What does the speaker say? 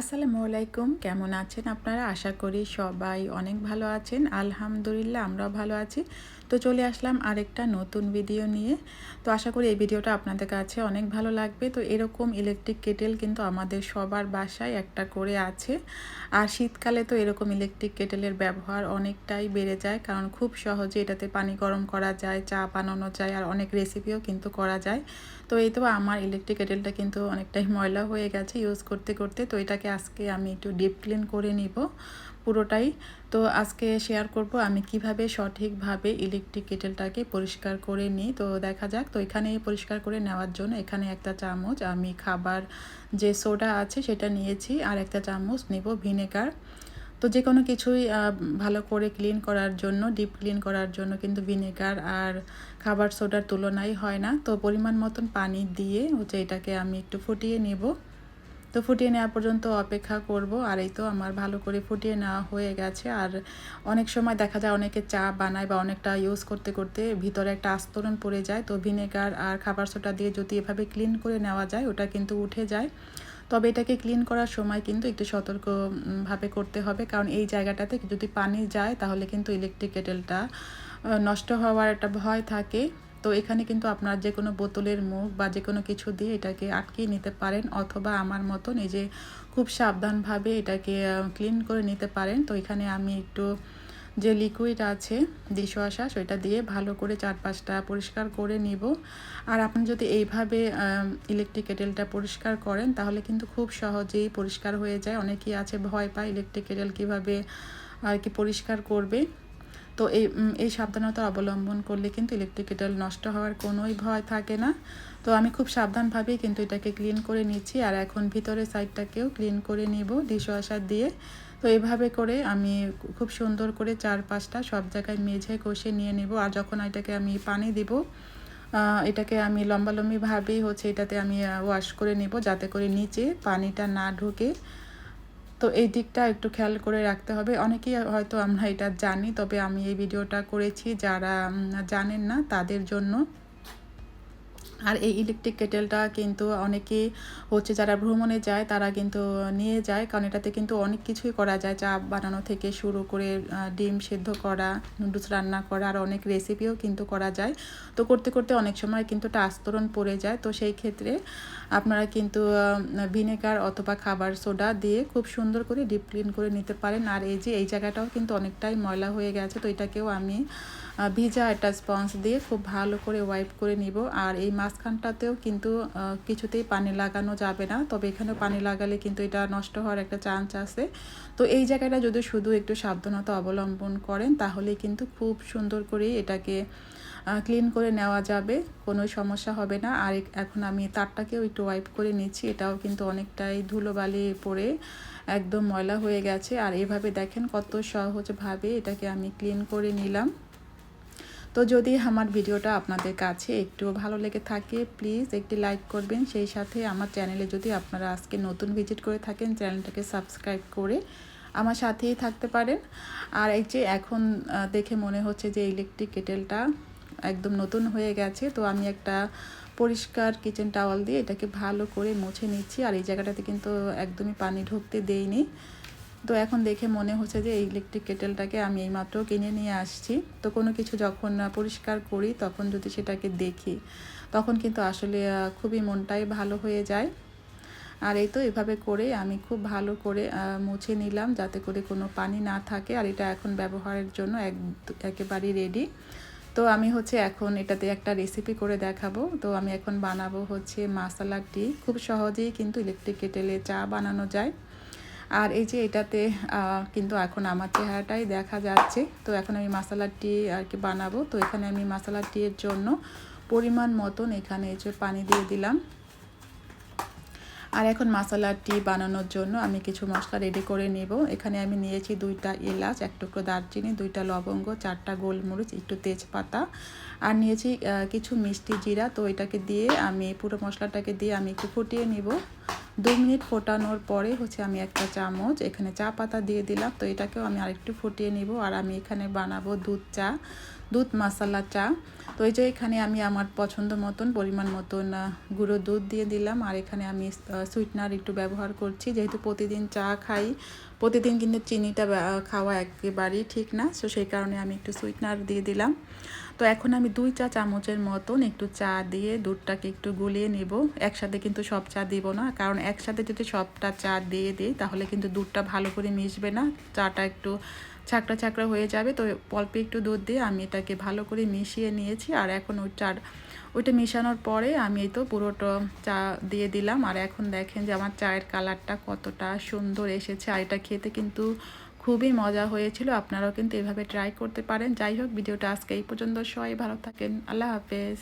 আসসালামু আলাইকুম। কেমন আছেন আপনারা? আশা করি সবাই অনেক ভালো আছেন। আলহামদুলিল্লাহ, আমরাও ভালো আছি। তো চলে আসলাম আরেকটা নতুন ভিডিও নিয়ে। তো আশা করি এই ভিডিওটা আপনাদের কাছে অনেক ভালো লাগবে। তো এরকম ইলেকট্রিক কেটেল কিন্তু আমাদের সবার বাসায় একটা করে আছে। আর শীতকালে তো এরকম ইলেকট্রিক কেটেলের ব্যবহার অনেকটাই বেড়ে যায়। কারণ খুব সহজে এটাতে পানি গরম করা যায়, চা বানানো যায়, আর অনেক রেসিপিও কিন্তু করা যায়। তো এই তো আমার ইলেকট্রিক কেটেলটা কিন্তু অনেকটাই ময়লা হয়ে গেছে ইউজ করতে করতে। তো এটাকে আজকে আমি একটু ডিপ ক্লিন করে নিব। পুরোটাই। তো আজকে শেয়ার করব আমি কীভাবে সঠিকভাবে ইলেকট্রিক কেটেলটাকে পরিষ্কার করে নিই। তো দেখা যাক, তো এখানে পরিষ্কার করে নেওয়ার জন্য এখানে একটা চামচ আমি খাবার যে সোডা আছে সেটা নিয়েছি আর একটা চামচ নেব ভিনেগার। তো যে কোনো কিছুই ভালো করে ক্লিন করার জন্য ডিপ ক্লিন করার জন্য কিন্তু ভিনেগার আর খাবার সোডার তুলনাই হয় না। তো পরিমাণ মতন পানি দিয়ে হচ্ছে এটাকে আমি একটু ফুটিয়ে নেব। তো ফুটিয়ে নেওয়া পর্যন্ত অপেক্ষা করব। আর এই তো আমার ভালো করে ফুটিয়ে নেওয়া হয়ে গেছে। আর অনেক সময় দেখা যায় অনেকে চা বানায় বা অনেকটা ইউজ করতে করতে ভিতরে একটা আস্তরণ পড়ে যায়। তো ভিনেগার আর খাবার সোটা দিয়ে যদি এভাবে ক্লিন করে নেওয়া যায়, ওটা কিন্তু উঠে যায়। তবে এটাকে ক্লিন করার সময় কিন্তু একটু সতর্কভাবে করতে হবে। কারণ এই জায়গাটাতে যদি পানি যায়, তাহলে কিন্তু ইলেকট্রিক কেটেলটা নষ্ট হওয়ার একটা ভয় থাকে। তো এখানে কিন্তু আপনার যে কোনো বোতলের মুখ বা যে কোনো কিছু দিয়ে এটাকে আটকিয়ে নিতে পারেন অথবা আমার মতন এই যে খুব সাবধানভাবে এটাকে ক্লিন করে নিতে পারেন। তো এখানে আমি একটু যে লিকুইড আছে ডিশওয়াশার সেটা দিয়ে ভালো করে চারপাশটা পরিষ্কার করে নিব। আর আপনি যদি এইভাবে ইলেকট্রিক কেটেলটা পরিষ্কার করেন, তাহলে কিন্তু খুব সহজেই পরিষ্কার হয়ে যায়। অনেকেই আছে, ভয় পায় ইলেকট্রিক কেটেল কীভাবে আর কি পরিষ্কার করবে। তো এই এই সাবধানতা অবলম্বন করলে কিন্তু ইলেকট্রিক কেটেল নষ্ট হওয়ার কোনোই ভয় থাকে না। তো আমি খুব সাবধানভাবেই কিন্তু এটাকে ক্লিন করে নিচ্ছি আর এখন ভিতরের সাইডটাকেও ক্লিন করে নিব ডিশওয়াশার দিয়ে। তো এভাবে করে আমি খুব সুন্দর করে চার পাঁচটা সব জায়গায় মেঝে কষে নিয়ে নেব আর যখন এটাকে আমি পানি দিব এটাকে আমি লম্বালম্বিভাবেই হচ্ছে এটাতে আমি ওয়াশ করে নেব যাতে করে নিচে পানিটা না ঢুকে। তো এই দিকটা একটু খেয়াল করে রাখতে হবে। অনেকেই হয়তো আমরা এটা জানি, তবে আমি এই ভিডিওটা করেছি। যারা জানেন না তাদের জন্য। আর এই ইলেকট্রিক কেটেলটা কিন্তু অনেকেই হচ্ছে যারা ভ্রমণে যায়, তারা কিন্তু নিয়ে যায়। কারণ এটাতে কিন্তু অনেক কিছুই করা যায়। চা বানানো থেকে শুরু করে ডিম সেদ্ধ করা, নুডলস রান্না করা, আর অনেক রেসিপিও কিন্তু করা যায়। তো করতে করতে অনেক সময় কিন্তু একটা আস্তরণ পড়ে যায়। তো সেই ক্ষেত্রে আপনারা কিন্তু ভিনেগার অথবা খাবার সোডা দিয়ে খুব সুন্দর করে ডিপ ক্লিন করে নিতে পারেন। আর এই যে, এই জায়গাটাও কিন্তু অনেকটাই ময়লা হয়ে গেছে। তো এটাকেও আমি ভিজা একটা স্পঞ্জ দিয়ে খুব ভালো করে ওয়াইপ করে নিব। আর এই মাঝখানটাতেও কিন্তু কিছুতেই পানি লাগানো যাবে না। তবে এখানে পানি লাগালে কিন্তু এটা নষ্ট হওয়ার একটা চান্স আছে। তো এই জায়গাটা যদি শুধু একটু সাবধানতা অবলম্বন করেন, তাহলে কিন্তু খুব সুন্দর করে এটাকে ক্লিন করে নেওয়া যাবে। কোনো সমস্যা হবে না। আর এখন আমি তারটাকেও একটু ওয়াইপ করে নিচ্ছি। এটাও কিন্তু অনেকটাই ধুলোবালি পড়ে একদম ময়লা হয়ে গেছে। আর এভাবে দেখেন কত সহজভাবে এটাকে আমি ক্লিন করে নিলাম। তো যদি আমার ভিডিওটা আপনাদের কাছে একটু ভালো লেগে থাকে প্লিজ একটি লাইক করবেন। সেই সাথে আমার চ্যানেলে যদি আপনারা আজকে নতুন ভিজিট করে থাকেন চ্যানেলটাকে সাবস্ক্রাইব করে আমার সাথেই থাকতে পারেন। আর এই যে এখন দেখে মনে হচ্ছে যে ইলেকট্রিক কেটেলটা একদম নতুন হয়ে গেছে। তো আমি একটা পরিষ্কার কিচেন টাওয়াল দিয়ে এটাকে ভালো করে মুছে নিচ্ছি। আর এই জায়গাটাতে কিন্তু একদমই পানি ঢুকতে দেইনি। তো এখন দেখে মনে হচ্ছে যে এই ইলেকট্রিক কেটেলটাকে আমি এইমাত্র কিনে নিয়ে আসছি। তো কোনো কিছু যখন পরিষ্কার করি, তখন যদি সেটাকে দেখি, তখন কিন্তু আসলে খুবই মনটাই ভালো হয়ে যায়। আর এই তো এভাবে করে আমি খুব ভালো করে মুছে নিলাম যাতে করে কোনো পানি না থাকে। আর এটা এখন ব্যবহারের জন্য এক, একেবারেই রেডি তো আমি হচ্ছে এখন এটাতে একটা রেসিপি করে দেখাবো। তো আমি এখন বানাবো হচ্ছে মাসালা টি খুব সহজেই কিন্তু ইলেকট্রিক কেটেলে চা বানানো যায়। আর এই যে এটাতে কিন্তু এখন আমার চেহারাটাই দেখা যাচ্ছে। তো এখন আমি মশলা টি আর কি বানাবো। তো এখানে আমি মশলা টিয়ের জন্য পরিমাণ মতন এখানে এই যে পানি দিয়ে দিলাম। আর এখন মশলা টি বানানোর জন্য আমি কিছু মশলা রেডি করে নেব। এখানে আমি নিয়েছি দুইটা এলাচ, এক টুকরো দারচিনি, দুইটা লবঙ্গ, চারটা গোলমরিচ, একটু তেজপাতা আর নিয়েছি কিছু মিষ্টি জিরা। তো এটাকে দিয়ে আমি, পুরো মশলাটাকে দিয়ে আমি একটু ফুটিয়ে নিব। দু মিনিট ফোটানোর পরে হচ্ছে আমি একটা চামচ, এখানে চা পাতা দিয়ে দিলাম। তো এটাকেও আমি আরেকটু ফুটিয়ে নিব। আর আমি এখানে বানাবো দুধ চা, দুধ মশলা চা। তো এই যে এখানে আমি আমার পছন্দ মতন, পরিমাণ মতন গুঁড়ো দুধ দিয়ে দিলাম। আর এখানে আমি সুইটনার একটু ব্যবহার করছি। যেহেতু প্রতিদিন চা খাই, প্রতিদিন কিন্তু চিনিটা খাওয়া একেবারেই ঠিক না। সো সেই কারণে আমি একটু সুইটনার দিয়ে দিলাম। তো এখন আমি দুই চা চামচের মতন একটু চা দিয়ে দুধটাকে একটু গুলিয়ে নেব। একসাথে কিন্তু সব চা দিব না। কারণ একসাথে যদি সবটা চা দিয়ে দিই, তাহলে কিন্তু দুধটা ভালো করে মিশবে না। চাটা একটু ছাকড়া ছাকড়া হয়ে যাবে, তো অল্প একটু দুধ দিয়ে আমি এটাকে ভালো করে মিশিয়ে নিয়েছি। আর এখন ওই চার ওইটা মেশানোর পরে আমি এই তো পুরোটা চা দিয়ে দিলাম। আর এখন দেখেন যে আমার চায়ের কালারটা কতটা সুন্দর এসেছে। আর এটা খেতে কিন্তু খুবই মজা হয়েছিল। আপনারাও কিন্তু এভাবে ট্রাই করতে পারেন। যাই হোক, ভিডিওটা আজকে এই পর্যন্ত। সবাই ভালো থাকেন। আল্লাহ হাফেজ।